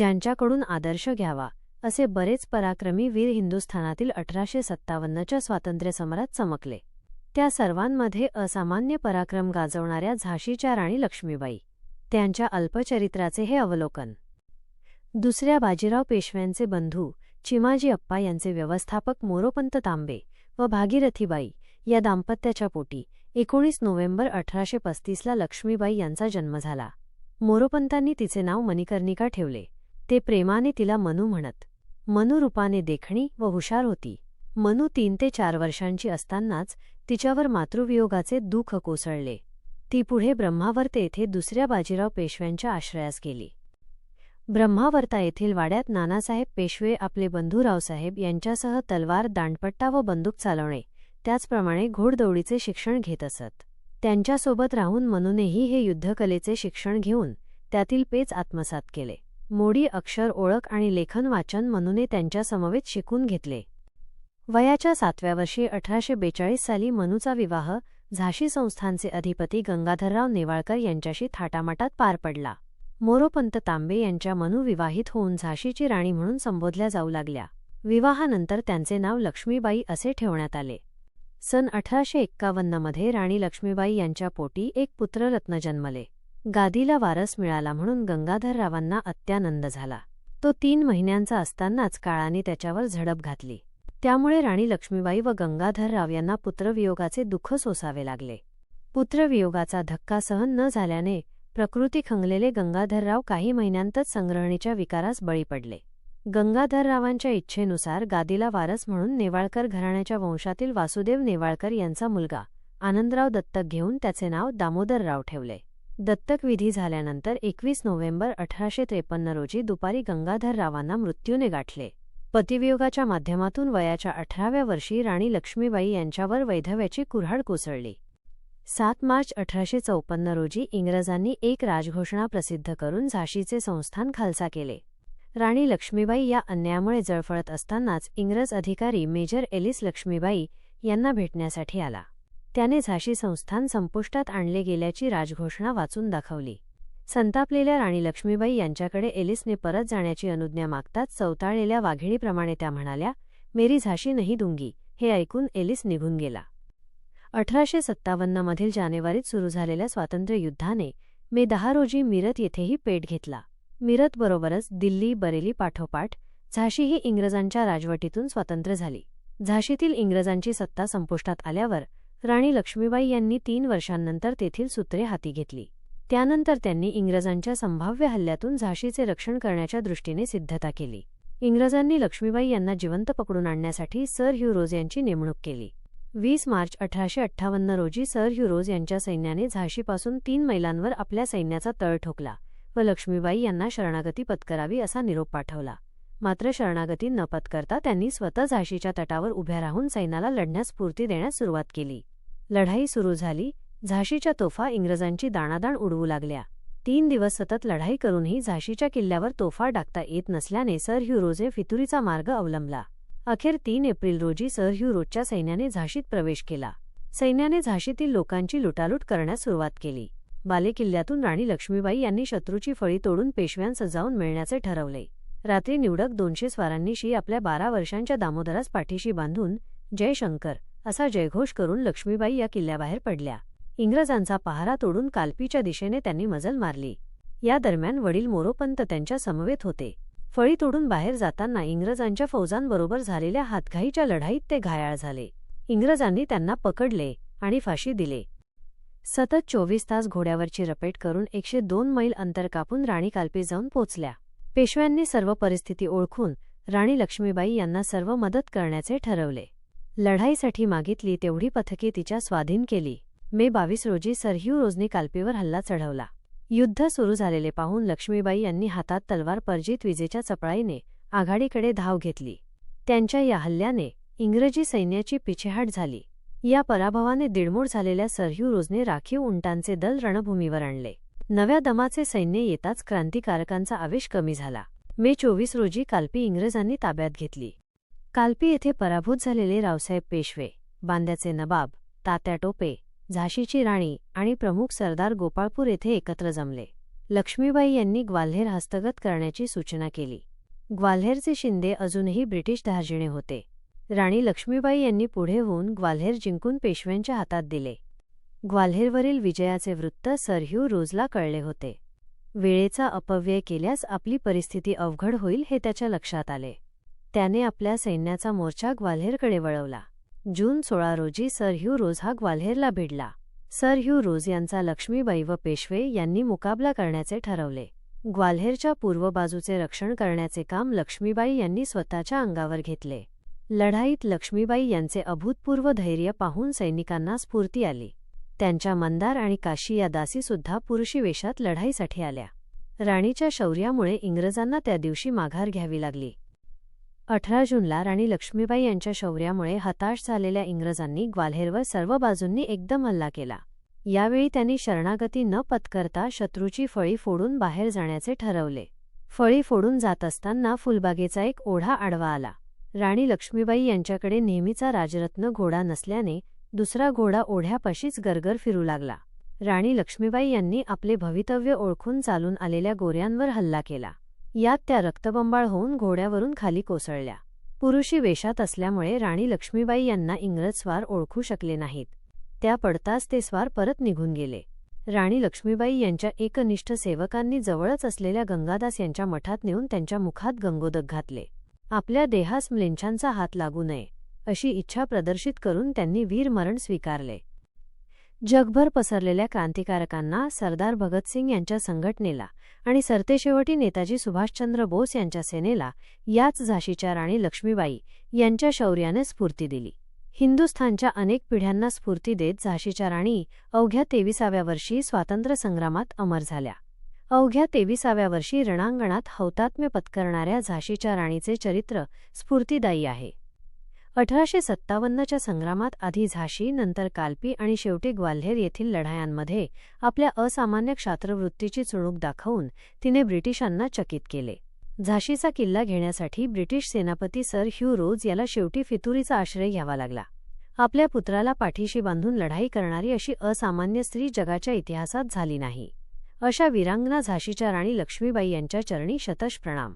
ज्यांच्याकडून आदर्श घ्यावा असे बरेच पराक्रमी वीर हिंदुस्थानातील अठराशे सत्तावन्नच्या स्वातंत्र्यसमरात चमकले. त्या सर्वांमध्ये असामान्य पराक्रम गाजवणाऱ्या झाशीच्या राणी लक्ष्मीबाई. त्यांच्या अल्पचरित्राचे हे अवलोकन. दुसऱ्या बाजीराव पेशव्यांचे बंधू चिमाजी अप्पा यांचे व्यवस्थापक मोरोपंत तांबे व भागीरथीबाई या दाम्पत्याच्या पोटी एकोणीस नोव्हेंबर अठराशे पस्तीसला लक्ष्मीबाई यांचा जन्म झाला. मोरोपंतांनी तिचे नाव मणिकर्णिका ठेवले. ते प्रेमाने तिला मनू म्हणत. मनू रूपाने देखणी व हुशार होती. मनू तीन ते चार वर्षांची असतानाच तिच्यावर मातृवियोगाचे दुःख कोसळले. ती पुढे ब्रह्मावर्त येथे दुसऱ्या बाजीराव पेशव्यांच्या आश्रयास गेली. ब्रह्मावर्ता येथील वाड्यात नानासाहेब पेशवे आपले बंधू रावसाहेब यांच्यासह तलवार दांडपट्टा व बंदूक चालवणे त्याचप्रमाणे घोडदौडीचे शिक्षण घेत असत. त्यांच्यासोबत राहून मनूनेही हे युद्धकलेचे शिक्षण घेऊन त्यातील पेच आत्मसात केले. मोडी अक्षर ओळख आणि लेखन वाचन मनूने त्यांच्या समवेत शिकून घेतले. वयाच्या सातव्या वर्षी अठराशे बेचाळीस साली मनूचा विवाह झाशी संस्थानचे अधिपती गंगाधरराव नेवाळकर यांच्याशी थाटामाटात पार पडला. मोरोपंत तांबे यांच्या मनू विवाहित होऊन झाशीची राणी म्हणून संबोधल्या जाऊ लागल्या. विवाहानंतर त्यांचे नाव लक्ष्मीबाई असे ठेवण्यात आले. सन अठराशे एक्कावन्नमध्ये राणी लक्ष्मीबाई यांच्या पोटी एक पुत्ररत्न जन्मले. गादीला वारस मिळाला म्हणून गंगाधररावांना अत्यानंद झाला. तो तीन महिन्यांचा असतानाच काळाने त्याच्यावर झडप घातली. त्यामुळे राणी लक्ष्मीबाई व गंगाधरराव यांना पुत्रवियोगाचे दुःख सोसावे लागले. पुत्रवियोगाचा धक्का सहन न झाल्याने प्रकृती खंगलेले गंगाधरराव काही महिन्यांतच संग्रहणीच्या विकारास बळी पडले. गंगाधररावांच्या इच्छेनुसार गादीला वारस म्हणून नेवाळकर घराण्याच्या वंशातील वासुदेव नेवाळकर यांचा मुलगा आनंदराव दत्तक घेऊन त्याचे नाव दामोदरराव ठेवले. दत्तकविधी झाल्यानंतर एकवीस नोव्हेंबर अठराशे त्रेपन्न रोजी दुपारी गंगाधररावांना मृत्यूने गाठले. पतिवियोगाच्या माध्यमातून वयाच्या अठराव्या वर्षी राणी लक्ष्मीबाई यांच्यावर वैधव्याची कुऱ्हाड कोसळली. सात मार्च अठराशे चौपन्न रोजी इंग्रजांनी एक राजघोषणा प्रसिद्ध करून झाशीचे संस्थान खालसा केले. राणी लक्ष्मीबाई या अन्यायामुळे जळफळत असतानाच इंग्रज अधिकारी मेजर एलिस लक्ष्मीबाई यांना भेटण्यासाठी आला. त्याने झाशी संस्थान संपुष्टात आणले गेल्याची राजघोषणा वाचून दाखवली. संतापलेल्या राणी लक्ष्मीबाई यांच्याकडे एलिसने परत जाण्याची अनुज्ञा मागताच चवताळलेल्या वाघिणीप्रमाणे त्या म्हणाल्या मेरी झाशी नाही दुंगी हे ऐकून एलिस निघून गेला. अठराशे सत्तावन्नमधील जानेवारीत सुरू झालेल्या स्वातंत्र्ययुद्धाने मे दहा रोजी मिरत येथेही पेट घेतला. मिरतबरोबरच दिल्ली बरेली पाठोपाठ झाशी ही इंग्रजांच्या राजवटीतून स्वतंत्र झाली. झाशीतील इंग्रजांची सत्ता संपुष्टात आल्यावर राणी लक्ष्मीबाई यांनी तीन वर्षांनंतर तेथील सूत्रे हाती घेतली. त्यानंतर त्यांनी इंग्रजांच्या संभाव्य हल्ल्यातून झाशीचे रक्षण करण्याच्या दृष्टीने सिद्धता केली. इंग्रजांनी लक्ष्मीबाई यांना जिवंत पकडून आणण्यासाठी सर ह्युरोज यांची नेमणूक केली. वीस मार्च अठराशे अठ्ठावन्न रोजी सर ह्युरोज यांच्या सैन्याने झाशीपासून तीन मैलांवर आपल्या सैन्याचा तळ ठोकला व लक्ष्मीबाई यांना शरणागती पत्करावी असा निरोप पाठवला. मात्र शरणागती न पत्करता त्यांनी स्वतः झाशीच्या तटावर उभ्या राहून सैन्याला लढण्यास स्फूर्ती देण्यास सुरुवात केली. लढाई सुरू झाली झाशीच्या तोफा इंग्रजांची दाणादाण उडवू लागल्या. तीन दिवस सतत लढाई करूनही झाशीच्या किल्ल्यावर तोफा डाकता येत नसल्याने सर ह्यूरोजे फितुरीचा मार्ग अवलंबला. अखेर तीन एप्रिल रोजी सर ह्यू रोजच्या सैन्याने झाशीत प्रवेश केला. सैन्याने झाशीतील लोकांची लुटालूट करण्यास सुरुवात केली. बालेकिल्ल्यातून राणी लक्ष्मीबाई यांनी शत्रूची फळी तोडून पेशव्यां सजावून मिळण्याचे ठरवले. रात्री निवडक दोनशे स्वारांनीशी आपल्या बारा वर्षांच्या दामोदरास पाठीशी बांधून जयशंकर असा जयघोष करून लक्ष्मीबाई या किल्ल्याबाहेर पडल्या. इंग्रजांचा पहारा तोडून कालपीच्या दिशेने त्यांनी मजल मारली. या दरम्यान वडील मोरोपंत त्यांच्या समवेत होते. फळी तोडून बाहेर जाताना इंग्रजांच्या फौजांबरोबर झालेल्या हातघाईच्या लढाईत ते घायाळ झाले. इंग्रजांनी त्यांना पकडले आणि फाशी दिले. सतत चोवीस तास घोड्यावरची रपेट करून एकशे दोन मैल अंतर कापून राणी कालपी जाऊन पोचल्या. पेशव्यांनी सर्व परिस्थिती ओळखून राणी लक्ष्मीबाई यांना सर्व मदत करण्याचे ठरवले. लढाईसाठी मागितली तेवढी पथके तिच्या स्वाधीन केली. मे बावीस रोजी सरह्यू रोजने कालपीवर हल्ला चढवला. युद्ध सुरू झालेले पाहून लक्ष्मीबाई यांनी हातात तलवार परजीत विजेच्या चपळाईने आघाडीकडे धाव घेतली. त्यांच्या या हल्ल्याने इंग्रजी सैन्याची पिछेहाट झाली. या पराभवाने दिडमोड झालेल्या सरह्यू रोजने राखीव उंटांचे दल रणभूमीवर आणले. नव्या दमाचे सैन्य येताच क्रांतिकारकांचा आवेश कमी झाला. मे चोवीस रोजी कालपी इंग्रजांनी ताब्यात घेतली. कालपी येथे पराभूत झालेले रावसाहेब पेशवे बांद्याचे नबाब तात्या टोपे झाशीची राणी आणि प्रमुख सरदार गोपाळपूर येथे एकत्र जमले. लक्ष्मीबाई यांनी ग्वाल्हेर हस्तगत करण्याची सूचना केली. ग्वाल्हेरचे शिंदे अजूनही ब्रिटिश धार्जिणे होते. राणी लक्ष्मीबाई यांनी पुढे होऊन ग्वाल्हेर जिंकून पेशव्यांच्या हातात दिले. ग्वाल्हेरवरील विजयाचे वृत्त सरह्यू रोजला कळले होते. वेळेचा अपव्यय केल्यास आपली परिस्थिती अवघड होईल हे त्याच्या लक्षात आले. त्याने आपल्या सैन्याचा मोर्चा ग्वाल्हेरकडे वळवला. जून सोळा रोजी सर ह्यू रोज हा ग्वाल्हेरला भिडला. सर ह्यू रोज यांचा लक्ष्मीबाई व पेशवे यांनी मुकाबला करण्याचे ठरवले. ग्वाल्हेरच्या पूर्व बाजूचे रक्षण करण्याचे काम लक्ष्मीबाई यांनी स्वतःच्या अंगावर घेतले. लढाईत लक्ष्मीबाई यांचे अभूतपूर्व धैर्य पाहून सैनिकांना स्फूर्ती आली. त्यांच्या मंदार आणि काशी या दासीसुद्धा पुरुषी वेशात लढाईसाठी आल्या. राणीच्या शौर्यामुळे इंग्रजांना त्या दिवशी माघार घ्यावी लागली. अठरा जूनला राणी लक्ष्मीबाई यांच्या शौर्यामुळे हताश झालेल्या इंग्रजांनी ग्वाल्हेरवर सर्व बाजूंनी एकदम हल्ला केला. यावेळी त्यांनी शरणागती न पत्करता शत्रूची फळी फोडून बाहेर जाण्याचे ठरवले. फळी फोडून जात असताना फुलबागेचा एक ओढा आडवा आला. राणी लक्ष्मीबाई यांच्याकडे नेहमीचा राजरत्न घोडा नसल्याने दुसरा घोडा ओढ्यापाशीच गरगर फिरू लागला. राणी लक्ष्मीबाई यांनी आपले भवितव्य ओळखून चालून आलेल्या गोऱ्यांवर हल्ला केला. यात त्या रक्तबंबाळ होऊन घोड्यावरून खाली कोसळल्या. पुरुषी वेशात असल्यामुळे राणी लक्ष्मीबाई यांना इंग्रज स्वार ओळखू शकले नाहीत. त्या पडताच ते स्वार परत निघून गेले. राणी लक्ष्मीबाई यांच्या एकनिष्ठ सेवकांनी जवळच असलेल्या गंगादास यांच्या मठात नेऊन त्यांच्या मुखात गंगोदक घातले. आपल्या देहास म्लेंछांचा हात लागू नये अशी इच्छा प्रदर्शित करून त्यांनी वीरमरण स्वीकारले. जगभर पसरलेल्या क्रांतिकारकांना सरदार भगतसिंग यांच्या संघटनेला आणि सरतेशेवटी नेताजी सुभाषचंद्र बोस यांच्या सेनेला याच झाशीच्या राणी लक्ष्मीबाई यांच्या शौर्याने स्फूर्ती दिली. हिंदुस्थानच्या अनेक पिढ्यांना स्फूर्ती देत झाशीच्या राणी अवघ्या तेविसाव्या वर्षी स्वातंत्र्यसंग्रामात अमर झाल्या. अवघ्या तेविसाव्या वर्षी रणांगणात हौतात्म्य पत्करणाऱ्या झाशीच्या राणीचे चरित्र स्फूर्तीदायी आहे. अठराशे सत्तावन्नच्या संग्रामात आधी झाशी नंतर कालपी आणि शेवटी ग्वाल्हेर येथील लढायांमध्ये आपल्या असामान्य क्षात्रवृत्तीची चुणूक दाखवून तिने ब्रिटिशांना चकित केले. झाशीचा किल्ला घेण्यासाठी ब्रिटिश सेनापती सर ह्यू रोज याला शेवटी फितुरीचा आश्रय घ्यावा लागला. आपल्या पुत्राला पाठीशी बांधून लढाई करणारी अशी असामान्य स्त्री जगाच्या इतिहासात झाली नाही. अशा वीरांगना झाशीच्या राणी लक्ष्मीबाई यांच्या चरणी शतश प्रणाम.